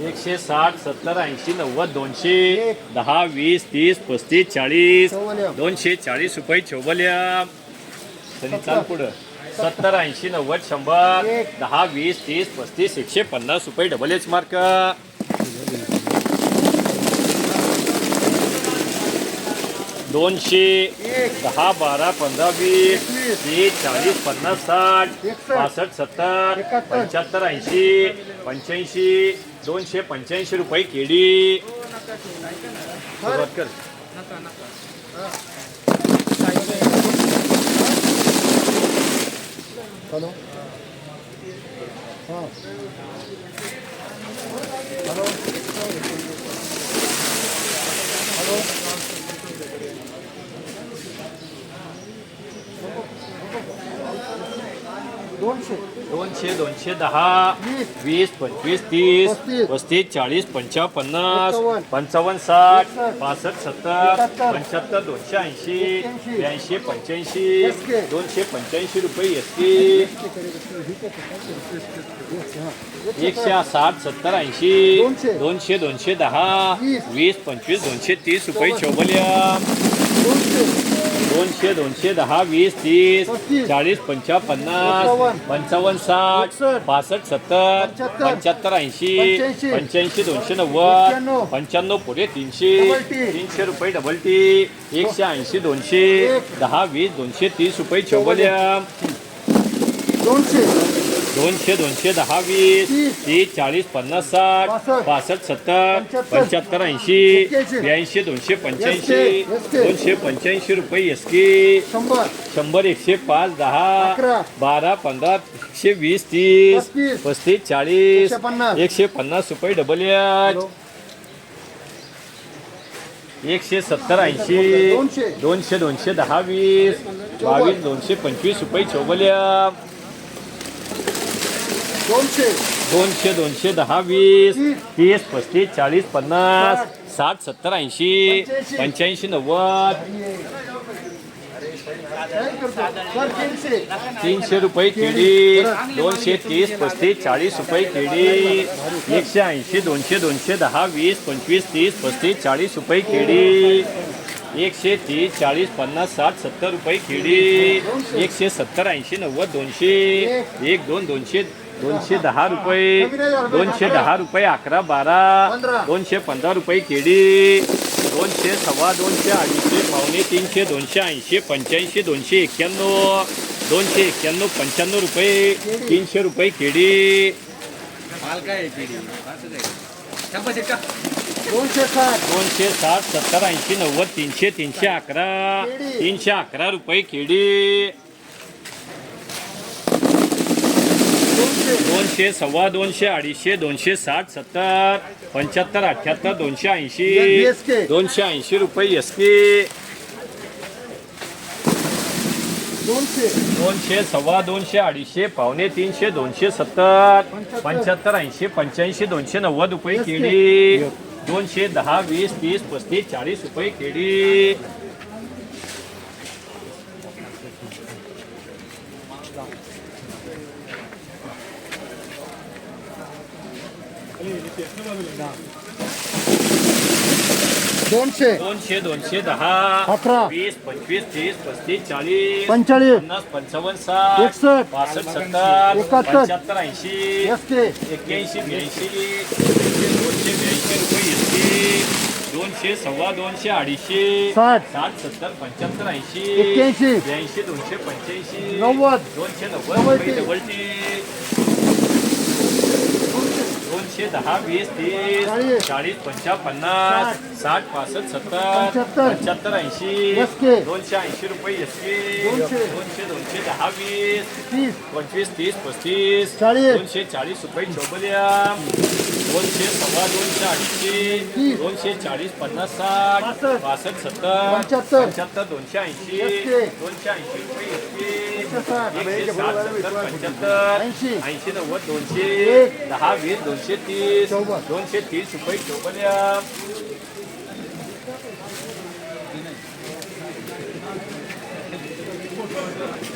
एकशे साठ सत्तर ऐंशी नव्वद दोनशे दहा वीस तीस पस्तीस चाळीस. दोनशे चाळीस रुपये चौबल्या चाल पुढं सत्तर ऐंशी नव्वद शंभर. दहा वीस तीस पस्तीस एकशे पन्नास रुपये डबल एच मार्क दोनशे दहा बारा पंधरा वीस. तीस चाळीस पन्नास साठ. पासष्ट सत्तर. पंच्याहत्तर ऐंशी पंच्याऐंशी दोनशे पंच्याऐंशी रुपये केळी सुरुवात कर हॅलो हां हॅलो हॅलो दोनशे दोनशे दोनशे दहा वीस वीस पंचवीस तीस पस्तीस. चाळीस पन्नास एकावन्न. पंचावन्न साठ. पासष्ट सत्तर. पंच्याहत्तर दोनशे ऐंशी. ब्याऐंशी पंच्याऐंशी. दोनशे पंच्याऐंशी रुपये एस के एकशे साठ सत्तर ऐंशी दोनशे. दोनशे दहा वीस. वीस पंचवीस दोनशे तीस रुपये चौबल्या दोनशे दोनशे दहा वीस तीस. चाळीस पंचावन्न पन्नास. पंचावन्न साठ. पासष्ट सत्तर पंच्याहत्तर. ऐंशी पंच्याऐंशी. दोनशे नव्वद. पंच्याण्णव पुढे तीनशे. तीनशे रुपये डबल टी एकशे ऐंशी दोनशे. दहा वीस दोनशे तीस रुपये चौबल्या दोनशे दोनशे दोनशे दहा वीस तीस. चाळीस पन्नास साठ पासष्ट. सत्तर पंच्याहत्तर. ऐंशी. ब्याऐंशी दोनशे पंच्याऐंशी एसके. एसके. दोनशे पंच्याऐंशी रुपये एस के शंभर एकशे पाच दहा. बारा पंधरा एकशे वीस तीस पस्तीस. चाळीस एकशे पन्नास. रुपये डबल एच. एकशे सत्तर ऐंशी दोनशे. दोनशे दोनशे दहा वीस बावीस दोनशे पंचवीस रुपये चौबल्या दोनशे दोनशे दोनशे दहा वीस तीस. तीस पस्तीस चाळीस पन्नास साठ सत्तर ऐंशी पंच्याऐंशी. नव्वद तीनशे रुपये केळी दोनशे तीस पस्तीस चाळीस रुपये केळी एकशे ऐंशी दोनशे दोनशे दहा वीस पंचवीस तीस पस्तीस चाळीस रुपये केळी एकशे तीस चाळीस पन्नास साठ सत्तर रुपये केळी एकशे सत्तर ऐंशी नव्वद दोनशे एक दोन दोनशे दोनशे दहा रुपये दोनशे दहा रुपये अकरा बारा दोनशे पंधरा रुपये केळी दोनशे सव्वा दोनशे अडीचशे पावणे तीनशे दोनशे ऐंशी पंच्याऐंशी दोनशे एक्क्याण्णव दोनशे एक्क्याण्णव पंच्याण्णव रुपये तीनशे रुपये केळी माल काय आहे पिढी असंच आहे शंभर शेट का? दोनशे साठ. दोनशे साठ सत्तर ऐंशी नव्वद तीनशे तीनशे अकरा तीनशे अकरा रुपये केळी दोनशे सव्वा दोनशे अडीचशे दोनशे साठ सत्तर पंच्याहत्तर अठ्ठ्याहत्तर दोनशे ऐंशी. दोनशे ऐंशी रुपये एस के दोनशे. सव्वा दोनशे अडीचशे पावणे तीनशे दोनशे सत्तर पंच्याहत्तर. ऐंशी पंच्याऐंशी दोनशे नव्वद रुपये. केळी दोनशे दहा वीस तीस पस्तीस चाळीस रुपये केळी दोनशे. दोनशे दोनशे दहा. अकरा. वीस पंचवीस तीस पस्तीस चाळीस पंचेचाळीस. पन्नास पंचावन्न साठ एकसष्ट. पासष्ट सत्तर एकाहत्तर. ऐंशी एक्क्याऐंशी ब्याऐंशी दोनशे ब्याऐंशी रुपये एसटी. दोनशे सव्वा दोनशे अडीचशे साठ. साठ सत्तर पंच्याहत्तर ऐंशी एक्क्याऐंशी. ब्याऐंशी दोनशे पंच्याऐंशी नव्वद. दोनशे नव्वद. डबल टी दोनशे दहा वीस तीस चाळीस. पंचावन्न पन्नास साठ पासष्ट सत्तर पंच्याहत्तर. ऐंशी. दोनशे ऐंशी रुपये एसके दोनशे. दोनशे दहा वीस पंचवीस तीस पस्तीस. दोनशे चाळीस रुपये चौबल्या दोनशे सव्वा दोनशे अडीचशे तीस. दोनशे चाळीस पन्नास साठ. पासष्ट सत्तर पंच्याहत्तर. दोनशे ऐंशी. दोनशे ऐंशी एकशे साठ. सत्तर पंच्याहत्तर ऐंशी. ऐंशी नव्वद दोनशे. दहा वीस दोनशे तीस. दोनशे तीस रुपये चौबल्या एकशे साठ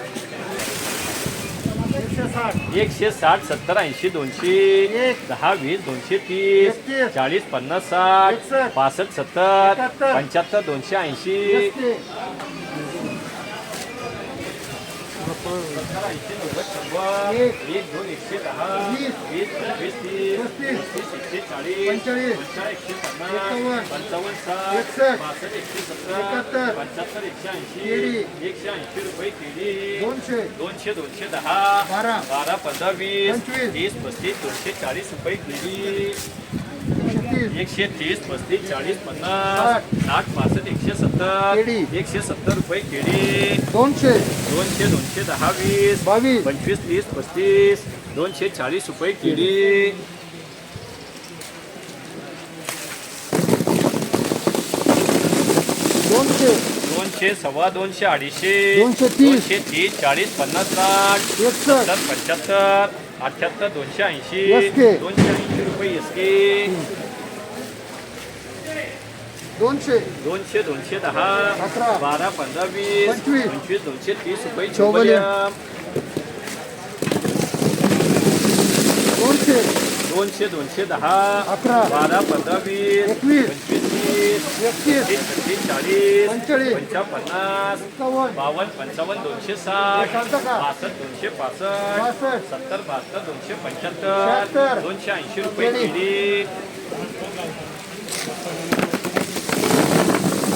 एकशे साठ सत्तर ऐंशी दोनशे. दहा वीस दोनशे तीस. चाळीस पन्नास साठ. पासष्ट सत्तर. पंच्याहत्तर दोनशे ऐंशी सत्तर ऐंशी नव्वद शंभर एक. दोन एकशे दहा वीस. वीस पंचवीस तीस एकशे चाळीस पंचाळीस एकशे पन्नास पंचावन्न साठ बासष्ट एकशे सत्तर एकाहत्तर. पंच्याहत्तर एकशे ऐंशी एकशे ऐंशी रुपये केली दोनशे दोनशे दोनशे दहा बारा. बारा पंधरा वीस तीस पस्तीस दोनशे चाळीस रुपये केली एकशे तीस पस्तीस चाळीस पन्नास साठ पासष्ट एकशे सत्तर एकशे सत्तर रुपये केळी दोनशे. दोनशे दोनशे दहा वीस बावीस. पंचवीस तीस पस्तीस दोनशे चाळीस रुपये केळी दोनशे. दोनशे सव्वा दोनशे अडीचशे. दोनशे तीस. दोनशे तीस चाळीस पन्नास साठ एकसष्ट. पंच्याहत्तर अठ्याहत्तर दोनशे ऐंशी. दोनशे ऐंशी रुपये एसके दोनशे दोनशे दोनशे दहा अकरा. बारा पंधरा वीस पंचवीस. पंचवीस दोनशे तीस रुपये. चौवन्न. दोनशे दोनशे दोनशे दहा अकरा. बारा पंधरा वीस एकवीस. पंचवीस तीस एकतीस छत्तीस चाळीस पंचेचाळीस. पंचावन्न पन्नास एकावन्न बावन्न पंचावन्न दोनशे साठ का? पासष्ट दोनशे पासष्ट पासष्ट सत्तर बहात्तर दोनशे पंच्याहत्तर शहात्तर. दोनशे ऐंशी रुपये केळी.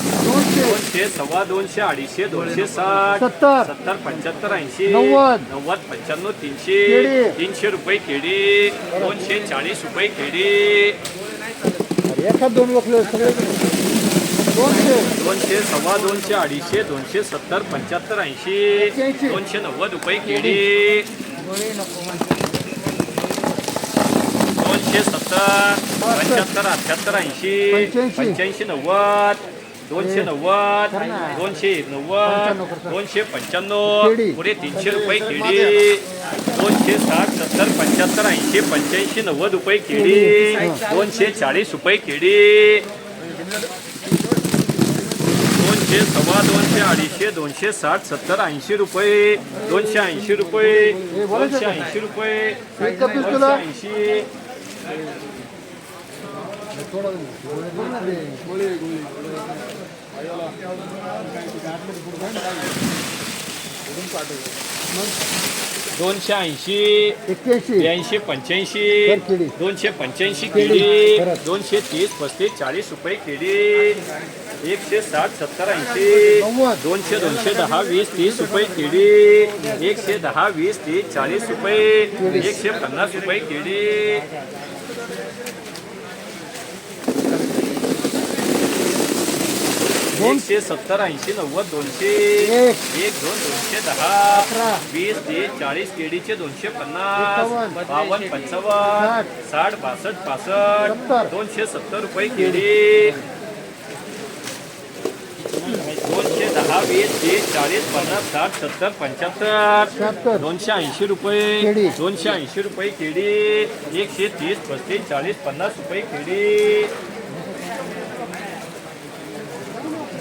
दोनशे. दोनशे सव्वा दोनशे अडीचशे दोनशे साठ सत्तर. सत्तर पंच्याहत्तर ऐंशी नव्वद. नव्वद पंच्याण्णव तीनशे केळी. तीनशे रुपये केळी दोनशे चाळीस रुपये केळी एखाद दोन सगळे दोनशे. दोनशे सव्वा दोनशे अडीचशे दोनशे सत्तर पंच्याहत्तर ऐंशी. दोनशे नव्वद रुपये केळी दोनशे सत्तर पंच्याहत्तर अठ्याहत्तर ऐंशी पंच्याऐंशी. पंच्याऐंशी नव्वद दोनशे नव्वद. दोनशे नव्वद. दोनशे पंच्याण्णव. पुढे तीनशे रुपये केळी दोनशे साठ सत्तर पंच्याहत्तर ऐंशी पंच्याऐंशी नव्वद रुपये केळी. दोनशे चाळीस रुपये केळी दोनशे सव्वा दोनशे अडीचशे दोनशे साठ सत्तर ऐंशी रुपये दोनशे ऐंशी रुपये दोनशे? ऐंशी रुपये दोनशे? ऐंशी दोनशे ऐंशी एक्क्याऐंशी ब्याऐंशी पंच्याऐंशी. दोनशे पंच्याऐंशी केळी. दोनशे तीस पस्तीस चाळीस रुपये केळी एकशे साठ सत्तर ऐंशी. दोनशे दोनशे दहा वीस तीस रुपये केळी एकशे दहा वीस तीस चाळीस रुपये एकशे पन्नास रुपये केळी एकशे सत्तर ऐंशी नव्वद दोनशे एक. दोन दोनशे दहा. वीस तीस चाळीस केळीचे दोनशे पन्नास. बावन्न पंचावन्न साठ. बासष्ट पासष्ट. दोनशे सत्तर रुपये केळी दोनशे दहा वीस तीस चाळीस पन्नास साठ सत्तर पंच्याहत्तर दोनशे ऐंशी रुपये. दोनशे ऐंशी रुपये केळी एकशे तीस पस्तीस चाळीस पन्नास रुपये केळी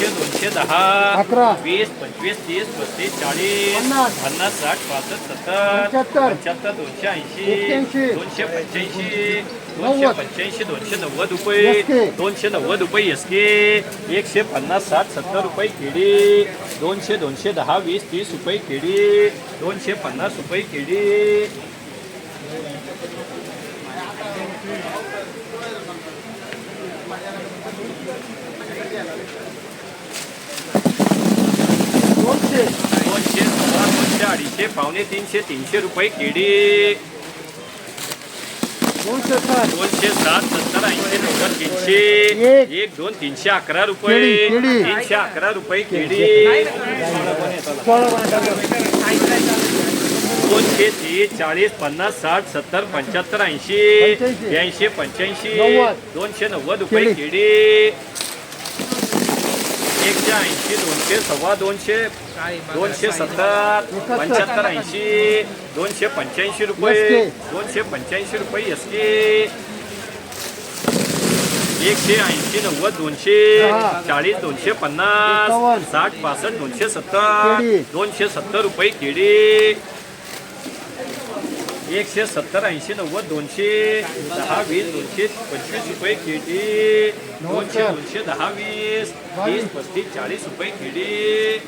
दोनशे दोनशे दहा अकरा. वीस पंचवीस तीस पस्तीस चाळीस पन्नास. पन्नास साठ पासष्ट सत्तर पंच्याहत्तर. पंच्याहत्तर दोनशे ऐंशी एक्क्याऐंशी. दोनशे पंच्याऐंशी दोनशे नव्वद. पंच्याऐंशी दोनशे नव्वद रुपये. दोनशे नव्वद रुपये एसके एकशे पन्नास साठ सत्तर रुपये केळी दोनशे दोनशे दहा वीस तीस रुपये केळी दोनशे पन्नास रुपये केळी दोनशे दोनशे सव्वा दोनशे अडीचशे पावणे तीनशे तीनशे रुपये केळी दोनशे साठ दोनशे सात सत्तर ऐंशी नव्वद तीनशे एक. एक दोन तीनशे अकरा रुपये केळी, केळी. तीनशे अकरा रुपये सोळा बनायचा. दोनशे तीस चाळीस पन्नास साठ सत्तर पंच्याहत्तर ऐंशी पंच्याऐंशी. ब्याऐंशी पंच्याऐंशी नव्वद. दोनशे नव्वद रुपये केळी. एकशे ऐंशी दोनशे सव्वा दोनशे दोनशे सत्तर पंच्याहत्तर ऐंशी दोनशे पंच्याऐंशी रुपये दोनशे पंच्याऐंशी रुपये एस के एकशे ऐंशी नव्वद दोनशे चाळीस दोनशे पन्नास. साठ पासष्ट दोनशे सत्तर. दोनशे सत्तर रुपये केळी एकशे सत्तर ऐंशी नव्वद दोनशे दहा वीस दोनशे पंचवीस रुपये केळी दोनशे दोनशे दहा वीस तीस पस्तीस चाळीस रुपये केळी